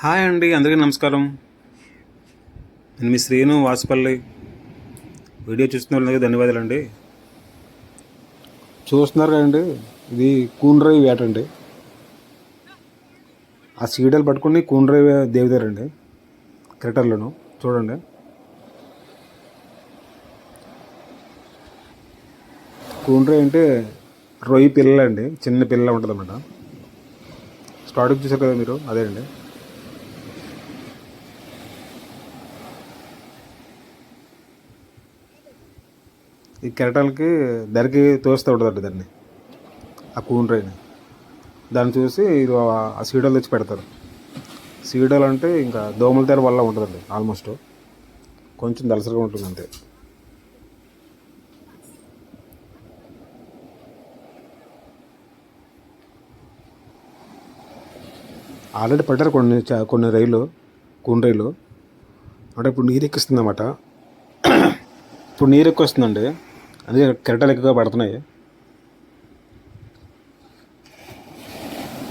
Hi అండి అందరికీ నమస్కారం. నేను మీ శ్రీను వాసుపల్లి. వీడియో చూస్తున్న వాళ్ళకి ధన్యవాదాలు అండి చూస్తున్నారు కదండి ఇది కూన్రవి వేట అండి. ఆ సీడలు పట్టుకుని కూన్రవి దేవిదారండి క్రికెటర్లను. చూడండి. కూన్రవి అంటే రొయ్యి పిల్లలండి చిన్న పిల్ల ఉంటుంది అన్నమాట స్టార్టింగ్ చూసారు కదా మీరు అదే అండి ఈ కెరటాలకి దరికి తోస్తూ ఉంటుంది దాన్ని. ఆ కూన్ దాన్ని చూసి ఇది ఆ సీడలు తెచ్చి పెడతారు. సీడలు అంటే ఇంకా దోమల తెర వల్ల ఉంటుందండి ఆల్మోస్ట్. కొంచెం దలసరిగా ఉంటుంది అంతే. ఆల్రెడీ పడ్డారు కొన్ని చా- కొన్ని రైలు కూన్ రైలు. అంటే ఇప్పుడు నీరు ఎక్కిస్తుంది అన్నమాట ఇప్పుడు నీరు ఎక్కువ వస్తుందండి అందుకే కెరటాలు ఎక్కువగా పడుతున్నాయి.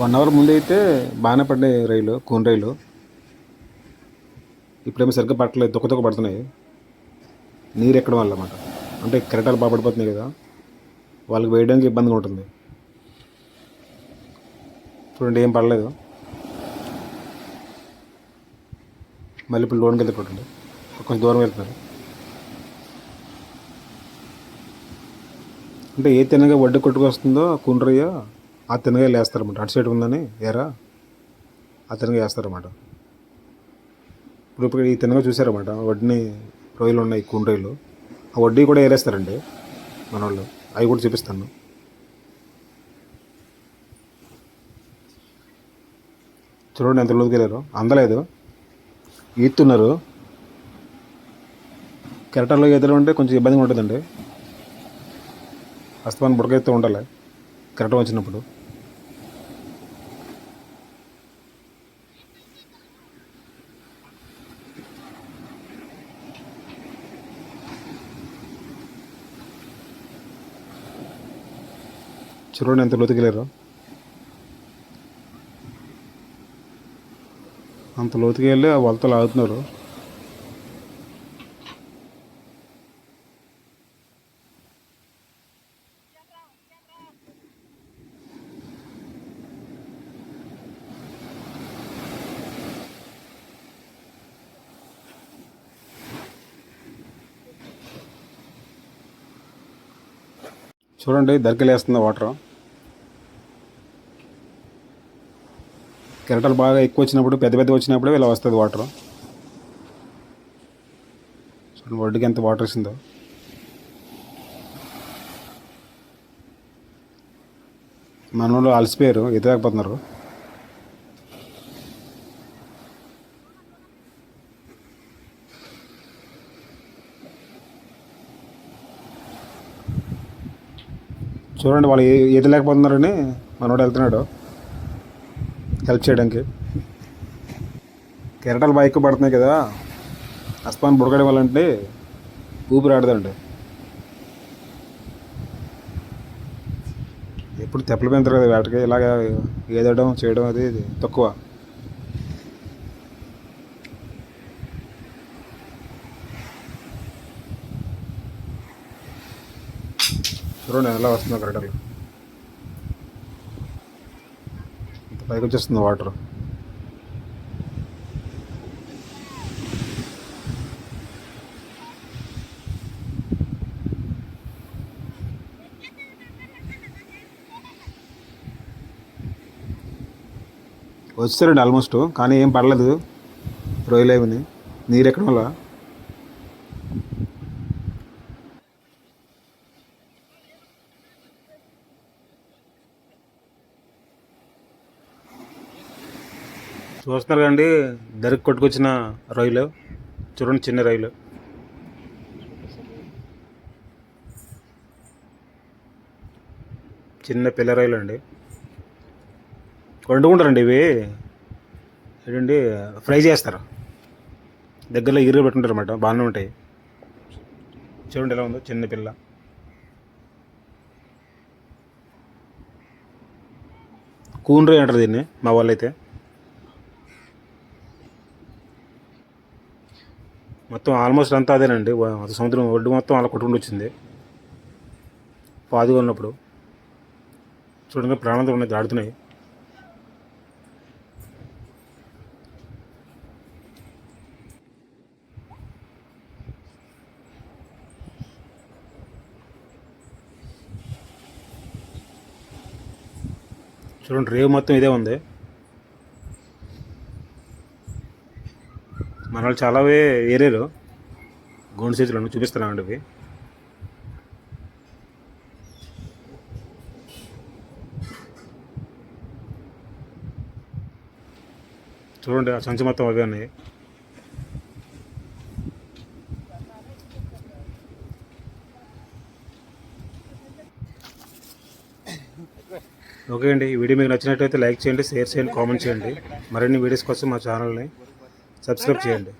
వన్ అవర్ ముందు అయితే బాగానే పడ్డాయి రైలు కోన్ రైలు. ఇప్పుడేమో సరిగ్గా పట్టలేదు తొక్క తొక్క పడుతున్నాయి. నీరు ఎక్కడం వల్ల అన్నమాట. అంటే కెరటాలు బాగా పడిపోతున్నాయి కదా వాళ్ళకి వేయడానికి ఇబ్బందిగా ఉంటుంది. చూడండి ఏం పడలేదు. మళ్ళీ ఇప్పుడు లోన్కి వెళ్తే కొంచెం దూరం వెళ్తున్నారు. అంటే ఏ తినగా వడ్డీ కొట్టుకొస్తుందో కుండ్రయ్య ఆ తినగా వేస్తారన్నమాట అటు సైడ్ ఉందని ఎరా ఆ తినగా వేస్తారన్నమాట. ఇప్పుడు ఇప్పుడు ఈ తినగా చూసారన్నమాట. వడ్డీని రొయ్యలు ఉన్నాయి కుండ్రయ్యలు. ఆ వడ్డీ కూడా ఏరేస్తారండి మన వాళ్ళు అవి కూడా చూపిస్తాను. చూడండి ఎంత లోతుకు వెళ్ళారు. అందలేదు. ఈత్తున్నారు. కెరటాల్లో ఎదురు ఉంటే కొంచెం ఇబ్బందిగా ఉంటుందండి. అస్తమానం బుడకైతే ఉండాలి. కెరటం వచ్చినప్పుడు. చూడండి ఎంత లోతుకెళ్ళారు అంత లోతుకెళ్ళి ఆ వలతలు ఆగుతున్నారు. చూడండి దరికలేస్తుంది వాటర్. కెరటాలు బాగా ఎక్కువ వచ్చినప్పుడు పెద్ద పెద్ద వచ్చినప్పుడు ఇలా వస్తుంది వాటర్. చూడండి ఒడ్డుకి ఎంత వాటర్ వచ్చిందో మన వాళ్ళు అలసిపోయారు ఎదురాకపోతున్నారు చూడండి వాళ్ళు ఈత లేకపోతున్నారని మనోడు వెళ్తున్నాడు. హెల్ప్ చేయడానికి. కెరటాలు బాగా ఎక్కువ పడుతున్నాయి కదా. అస్పాన్ బుడకడం వల్ల అంటే ఊపిరి ఆడదండి. ఎప్పుడు తెప్పలు పెంచరు కదా వేటకి ఇలాగ ఏదడం చేయడం అది తక్కువ. చూడండి ఎలా వస్తుందో కరెక్ట్ పైకి వచ్చేస్తుంది వాటర్. వచ్చారండి ఆల్మోస్ట్ కానీ ఏం పడలేదు. రొయ్యలేవని నీరు ఎక్కడం వల్ల? చూస్తున్నారు కండి దరికి కొట్టుకొచ్చిన రొయ్యలు చూడండి చిన్న రొయ్యలు చిన్న పిల్ల రొయ్యలు అండి. వండుకుంటారండి ఇవి. ఏంటండి ఫ్రై చేస్తారు. దగ్గరలో ఇరుగు పెట్టుకుంటారు అన్నమాట బాగానే ఉంటాయి. చూడండి ఎలా ఉందో చిన్న పిల్ల. కూన్ రొయ్య అంటారు దీన్ని మా వాళ్ళైతే. మొత్తం ఆల్మోస్ట్ అంతా అదేనండి. సముద్రం ఒడ్డు మొత్తం అలా కొట్టుకుంటూ వచ్చింది. పాదుగా ఉన్నప్పుడు. చూడండి ప్రాణంతో ఉన్నాయి దాడుతున్నాయి. చూడండి రేవు మొత్తం ఇదే ఉంది. మన వాళ్ళు చాలా ఏరియాలు గోండు చేతులను చూపిస్తున్నామండి ఇవి చూడండి ఆ సంచి మొత్తం అవి ఉన్నాయి. ఓకే అండి ఈ వీడియో మీకు నచ్చినట్లయితే లైక్ చేయండి షేర్ చేయండి కామెంట్ చేయండి. మరిన్ని వీడియోస్ కోసం మా ఛానల్ని సబ్స్క్రైబ్ చేయండి.